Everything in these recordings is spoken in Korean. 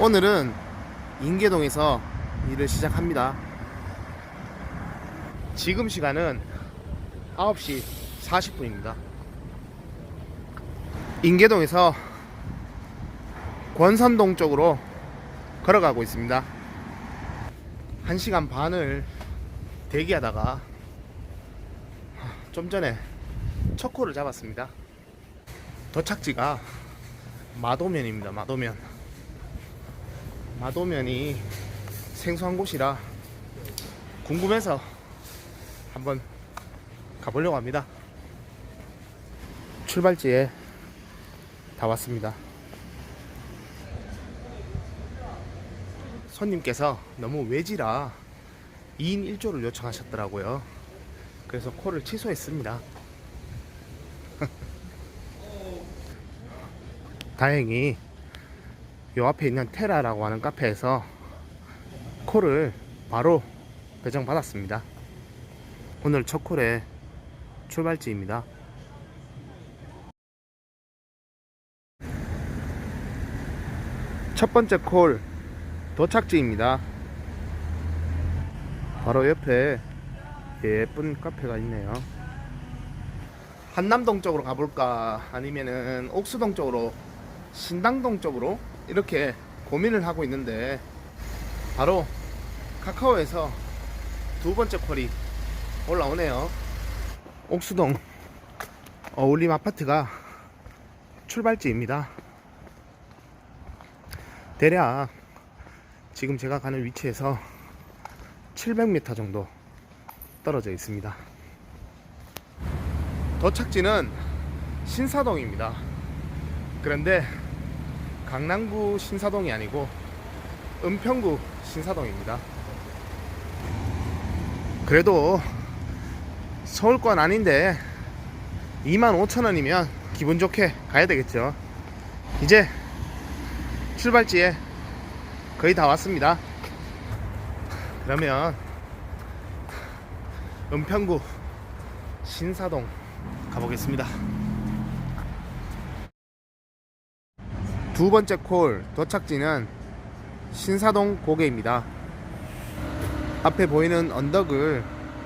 오늘은 인계동에서 일을 시작합니다. 지금 시간은 9시 40분입니다. 인계동에서 권선동 쪽으로 걸어가고 있습니다. 1시간 반을 대기하다가 좀 전에 첫 코를 잡았습니다. 도착지가 마도면입니다. 마도면. 마도면이 생소한 곳이라 궁금해서 한번 가보려고 합니다. 출발지에 다 왔습니다. 손님께서 너무 외지라 2인 1조를 요청하셨더라고요. 그래서 콜을 취소했습니다. 다행히 요 앞에 있는 테라라고 하는 카페에서 콜을 바로 배정받았습니다. 오늘 첫 콜의 출발지입니다. 첫 번째 콜 도착지입니다. 바로 옆에 예쁜 카페가 있네요. 한남동 쪽으로 가볼까 아니면은 옥수동 쪽으로 신당동 쪽으로 이렇게 고민을 하고 있는데 바로 카카오에서 두 번째 콜이 올라오네요. 옥수동 어울림 아파트가 출발지입니다. 대략 지금 제가 가는 위치에서 700m 정도 떨어져 있습니다. 도착지는 신사동입니다. 그런데 강남구 신사동이 아니고 은평구 신사동입니다. 그래도 서울권 아닌데 25,000원이면 기분 좋게 가야 되겠죠. 이제 출발지에 거의 다 왔습니다. 그러면 은평구 신사동 가보겠습니다. 두 번째 콜 도착지는 신사동 고개입니다. 앞에 보이는 언덕을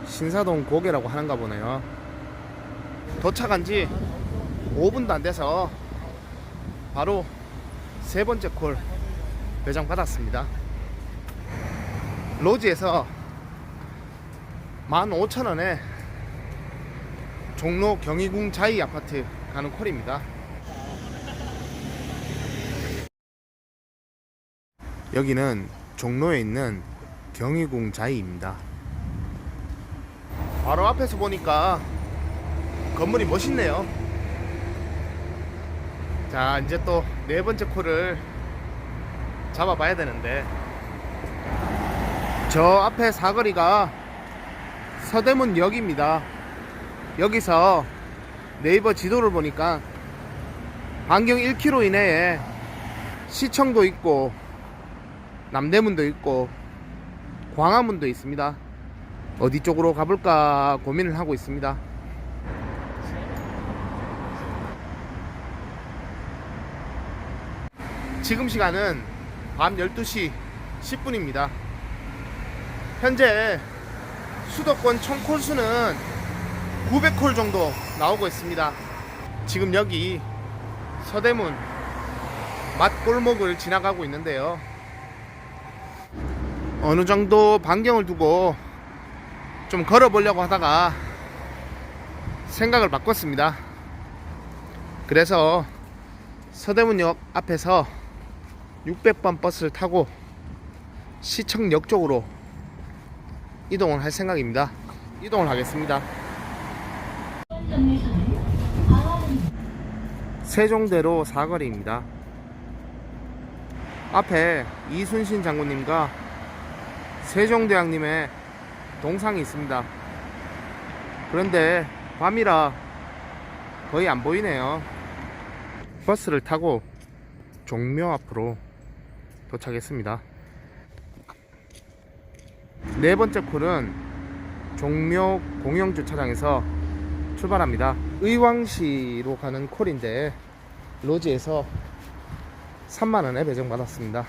신사동 고개라고 하는가 보네요. 도착한 지 5분도 안 돼서 바로 세 번째 콜 배정 받았습니다. 로지에서 15,000원에 종로 경희궁 자이 아파트 가는 콜입니다. 여기는 종로에 있는 경희궁 자이입니다. 바로 앞에서 보니까 건물이 멋있네요. 자, 이제 또 네 번째 콜을 잡아봐야 되는데 저 앞에 사거리가 서대문역입니다. 여기서 네이버 지도를 보니까 반경 1km 이내에 시청도 있고 남대문도 있고 광화문도 있습니다. 어디 쪽으로 가볼까 고민을 하고 있습니다. 지금 시간은 밤 12시 10분입니다. 현재 수도권 총 콜수는 900콜 정도 나오고 있습니다. 지금 여기 서대문 맛골목을 지나가고 있는데요. 어느 정도 반경을 두고 좀 걸어 보려고 하다가 생각을 바꿨습니다. 그래서 서대문역 앞에서 600번 버스를 타고 시청역 쪽으로 이동을 할 생각입니다. 이동을 하겠습니다. 세종대로 사거리입니다. 앞에 이순신 장군님과 세종대왕님의 동상이 있습니다. 그런데 밤이라 거의 안 보이네요. 버스를 타고 종묘 앞으로 도착했습니다. 네 번째 콜은 종묘 공영 주차장에서 출발합니다. 의왕시로 가는 콜인데 로지에서 3만원에 배정받았습니다.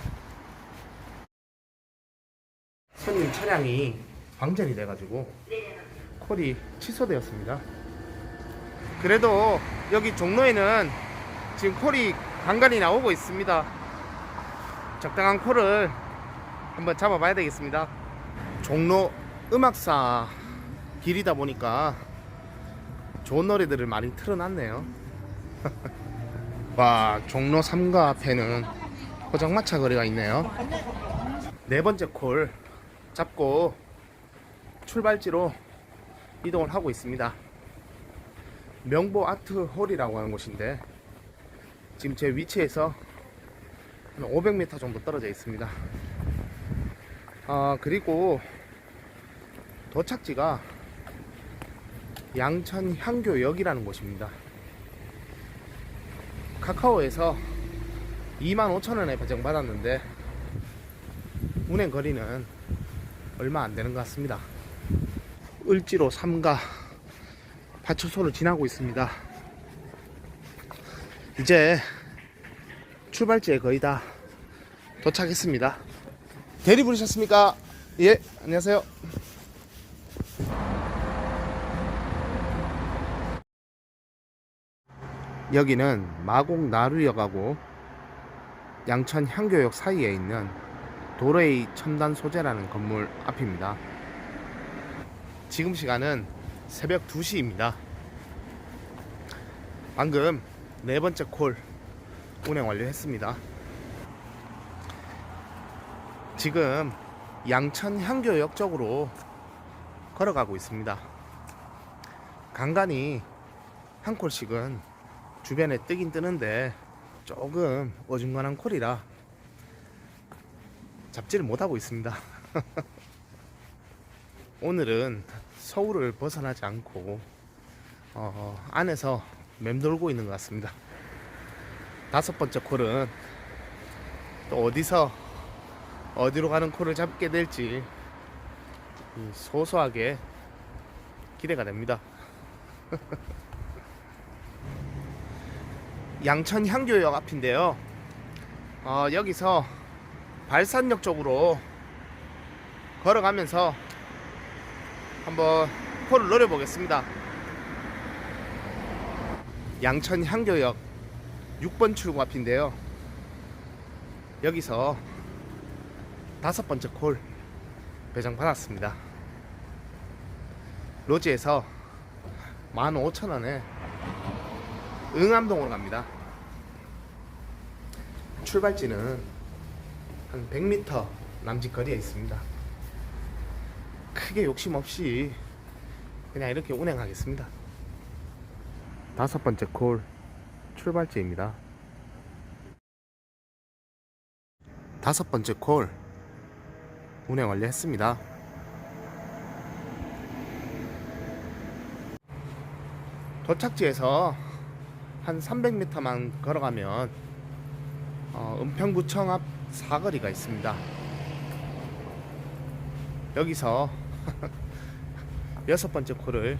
있는 차량이 방전이 돼가지고 콜이 취소되었습니다. 그래도 여기 종로에는 지금 콜이 간간히 나오고 있습니다. 적당한 콜을 한번 잡아봐야 되겠습니다. 종로 음악사 길이다 보니까 좋은 노래들을 많이 틀어놨네요. 와, 종로 3가 앞에는 포장마차 거리가 있네요. 네 번째 콜 잡고 출발지로 이동을 하고 있습니다. 명보 아트 홀이라고 하는 곳인데 지금 제 위치에서 한 500m 정도 떨어져 있습니다. 아 그리고 도착지가 양천 향교역이라는 곳입니다. 카카오에서 25,000원에 배정받았는데 운행 거리는 얼마 안 되는 것 같습니다. 을지로 3가 파출소를 지나고 있습니다. 이제 출발지에 거의 다 도착했습니다. 대리 부르셨습니까? 예, 안녕하세요. 여기는 마곡 나루역하고 양천 향교역 사이에 있는 도레이 첨단 소재라는 건물 앞입니다. 지금 시간은 새벽 2시입니다. 방금 네 번째 콜 운행 완료했습니다. 지금 양천 향교역 쪽으로 걸어가고 있습니다. 간간히 한 콜씩은 주변에 뜨긴 뜨는데 조금 어중간한 콜이라 잡지를 못하고 있습니다. 오늘은 서울을 벗어나지 않고 어, 안에서 맴돌고 있는 것 같습니다. 다섯 번째 콜은 또 어디서 어디로 가는 콜을 잡게 될지 이 소소하게 기대가 됩니다. 양천 향교역 앞인데요. 어, 여기서 발산역 쪽으로 걸어가면서 한번 콜을 노려보겠습니다. 양천 향교역 6번 출구 앞인데요. 여기서 다섯 번째 콜 배정 받았습니다. 로지에서 15,000원에 응암동으로 갑니다. 출발지는 한 100m 남짓 거리에 있습니다. 크게 욕심 없이 그냥 이렇게 운행하겠습니다. 다섯 번째 콜 출발지입니다. 다섯 번째 콜 운행 완료했습니다. 도착지에서 한 300m만 걸어가면 어, 은평구청 앞 사거리가 있습니다. 여기서 여섯 번째 콜을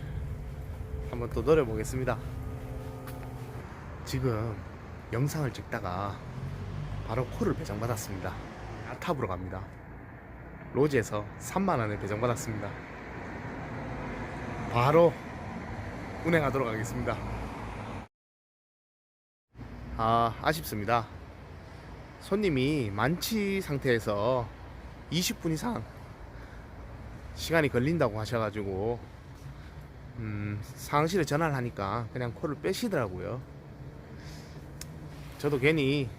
한번 또 노려보겠습니다. 지금 영상을 찍다가 바로 콜을 배정받았습니다. 아탑으로 갑니다. 로지에서 3만원에 배정받았습니다. 바로 운행하도록 하겠습니다. 아, 아쉽습니다. 손님이 만취 상태에서 20분 이상 시간이 걸린다고 하셔가지고 음, 상황실에 전화를 하니까 그냥 콜을 빼시더라고요. 저도 괜히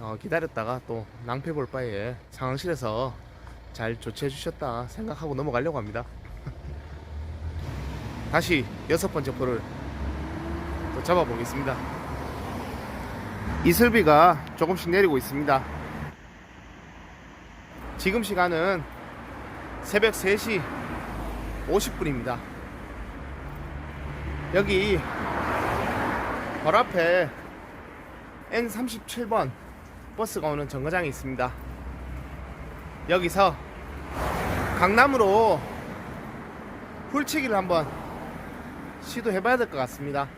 어, 기다렸다가 또 낭패 볼 바에 상황실에서 잘 조치해 주셨다 생각하고 넘어가려고 합니다. 다시 여섯 번째 콜을 또 잡아보겠습니다. 이슬비가 조금씩 내리고 있습니다. 지금 시간은 새벽 3시 50분입니다. 여기 바로 앞에 N37번 버스가 오는 정거장이 있습니다. 여기서 강남으로 훌치기를 한번 시도해봐야 될 것 같습니다.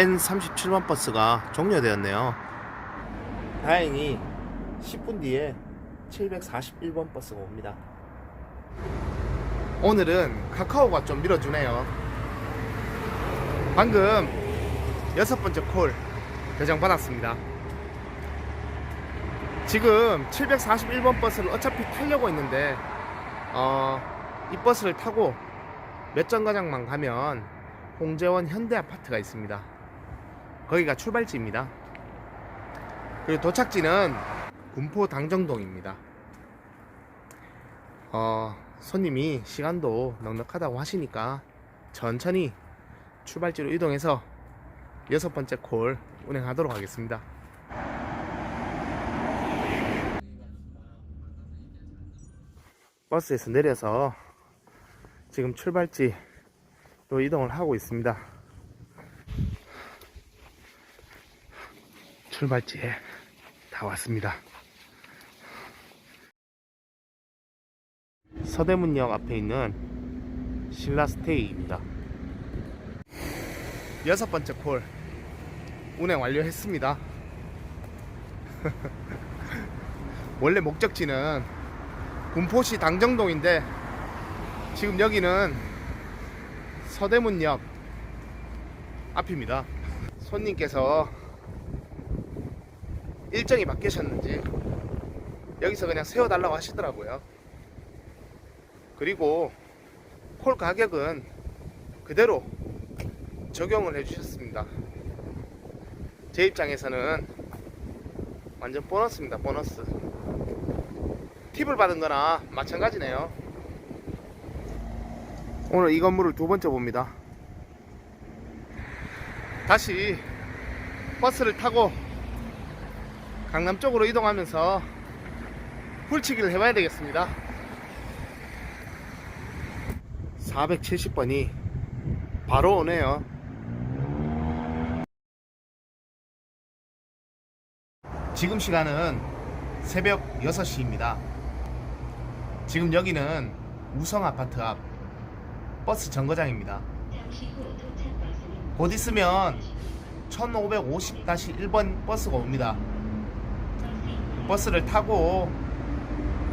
N37번 버스가 종료되었네요. 다행히 10분 뒤에 741번 버스가 옵니다. 오늘은 카카오가 좀 밀어주네요. 방금 여섯 번째 콜 배정 받았습니다. 지금 741번 버스를 어차피 타려고 했는데 어, 이 버스를 타고 몇 정거장만 가면 홍재원 현대 아파트가 있습니다. 거기가 출발지입니다. 그리고 도착지는 군포 당정동입니다. 어, 손님이 시간도 넉넉하다고 하시니까 천천히 출발지로 이동해서 여섯 번째 콜 운행하도록 하겠습니다. 버스에서 내려서 지금 출발지로 이동을 하고 있습니다. 출발지에 다 왔습니다. 서대문역 앞에 있는 신라스테이입니다. 여섯 번째 콜 운행 완료했습니다. 원래 목적지는 군포시 당정동인데 지금 여기는 서대문역 앞입니다. 손님께서 일정이 바뀌셨는지 여기서 그냥 세워달라고 하시더라고요. 그리고 콜 가격은 그대로 적용을 해주셨습니다. 제 입장에서는 완전 보너스입니다. 보너스. 팁을 받은 거나 마찬가지네요. 오늘 이 건물을 두 번째 봅니다. 다시 버스를 타고 강남 쪽으로 이동하면서 훌치기를 해봐야 되겠습니다. 470번이 바로 오네요. 지금 시간은 새벽 6시입니다. 지금 여기는 우성 아파트 앞 버스 정거장입니다. 곧 있으면 1550-1번 버스가 옵니다. 버스를 타고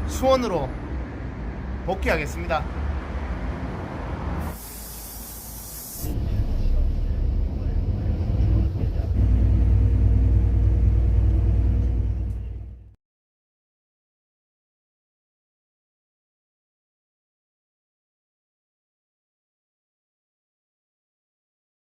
수원으로 복귀하겠습니다.